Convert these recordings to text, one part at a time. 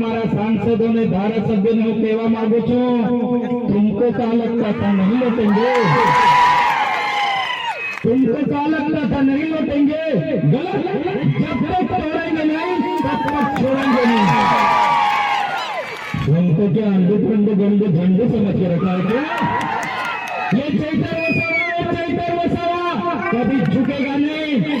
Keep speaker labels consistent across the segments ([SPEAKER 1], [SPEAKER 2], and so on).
[SPEAKER 1] हमारा सांसदों ने भारत सभ्य ने कहवा मांगू छू तुमको चालक पैसा नहीं लौटेंगे तुमको चालक पैसा नहीं लौटेंगे गलत जब तक छोड़ेंगे नहीं तब तक छोड़ेंगे नहीं हमको क्या अंडे ठंडे गंडे झंडे समझ के रखा है क्या ये चैतर वसावा चैतर वसावा कभी झुकेगा नहीं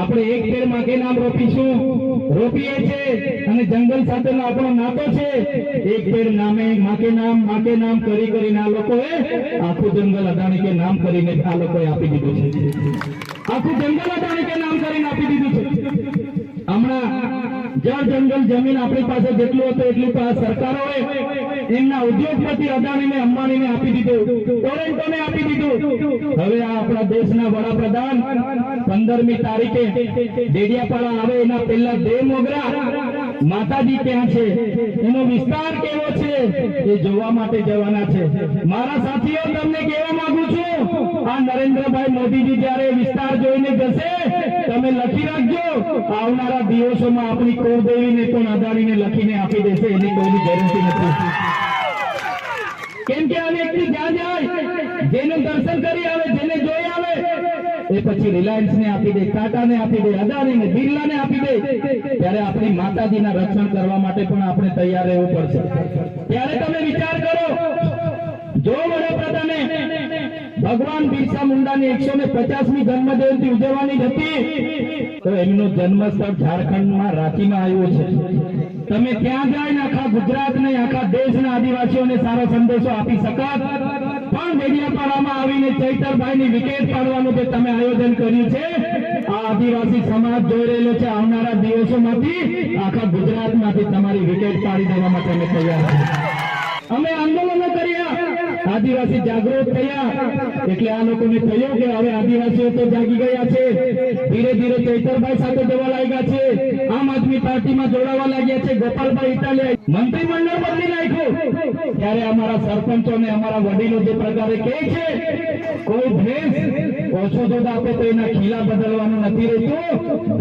[SPEAKER 1] આપણે એક પેડમાં નામ રોપીશું? રોપીએ છે અને જંગલ સાથેનો આપણો નાતો છે. એક પેડ નામે, માકે નામ માકે નામ કરી કરીને આ લોકોએ આખું જંગલ અદાણી કે નામ કરીને આ લોકોએ આપી દીધું છે. આખું જંગલ અદાણી કે નામ કરીને આપી દીધું છે. હમણાં જળ જંગલ જમીન આપણી પાસે જેટલું હતું એટલું સરકારોએ એમના ઉદ્યોગપતિ અદાણીને અંબાણીને આપી દીધું. ટોરેન્ટોને આપી દીધું. હવે આ આપણા દેશના વડાપ્રધાન પંદરમી તારીખે ડેડિયાપાડા આવે, એના પહેલા બે મોગરા માતાજી ત્યાં છે. એનો વિસ્તાર કેવો છે? એ જોવા માટે જવાના છે. મારા સાથીઓ, તમને કહેવા માંગુ છું આ નરેન્દ્રભાઈ મોદીજી જયારે વિસ્તાર જોઈને જશે, તમે લખી રાખજો. આવનારા દિવસોમાં આપણી કુળદેવીને પણ અદાણીને લખીને આપી દેશે, એની કોઈની ગેરંટી નથી. કેમ કે આ વ્યક્તિ જ્યાં જાય, જેને દર્શન કરી આવે, જેને જોઈ આવે, એ પછી રિલાયન્સ ને આપી દે ટાટા ને આપી દે અદાણી ને બિરલા ને આપી દે. ત્યારે આપણી માતાજીના રક્ષણ કરવા માટે પણ આપણે તૈયાર રહેવું પડશે. ત્યારે તમે વિચાર કરો જો વડાપ્રધાને ભગવાન બિરસા મુંડાની એકસો ને પચાસમી જન્મ જયંતિ ઉજવવાની હતી. તો એમનું જન્મસ્થળ ઝારખંડમાં રાંચીમાં આવ્યું છે. તમે ત્યાં જાય આખા ગુજરાતને, આખા દેશના આદિવાસીઓને સારો સંદેશો આપી શકાત. પણ ડેડિયાપાડામાં આવીને ચૈતરભાઈની વિકેટ પાડવાનું જે તમે આયોજન કર્યું છે, આ આદિવાસી સમાજ જોઈ રહેલો છે આવનારા દિવસોમાંથી. આખા ગુજરાતમાંથી તમારી વિકેટ પાડી દેવા માટે અમે તૈયાર છીએ. અમે આંદોલનો કર્યા. આદિવાસી જાગૃત થયા. એટલે આ લોકોને થયું કે હવે આદિવાસીઓ તો જાગી ગયા છે. ધીરે ધીરે ચૈતરભાઈ સાથે જવા લાગ્યા છે. આમ આદમી પાર્ટીમાં જોડાવા લાગ્યા છે. ગોપાલભાઈ ઇટાલિયા મંત્રીમંડળ બદલી નાખ્યું. ત્યારે અમારા સરપંચો ને અમારા વડીલો જે પ્રકારે કહે છે, કોઈ ભેંસ ઓછો દૂધ આપે તો એના ખીલા બદલવાનું નથી રહેતું.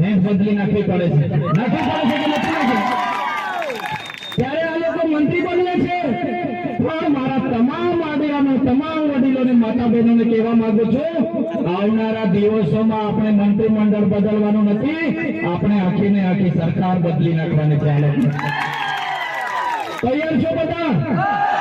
[SPEAKER 1] ભેંસ બદલી નાખવી પડે છે. નાખવી પડે છે કે નથી નાખવી? ત્યારે આ લોકો મંત્રી બન્યા છે પણ મારા તમામ આદિવાનો તમામ વડીલોને માતા બહેનોને કહેવા માંગુ છું, આવનારા દિવસોમાં આપણે મંત્રીમંડળ બદલવાનું નથી, આપણે આખી ને આખી સરકાર બદલી નાખવાની ચાલે. તૈયાર છો બધા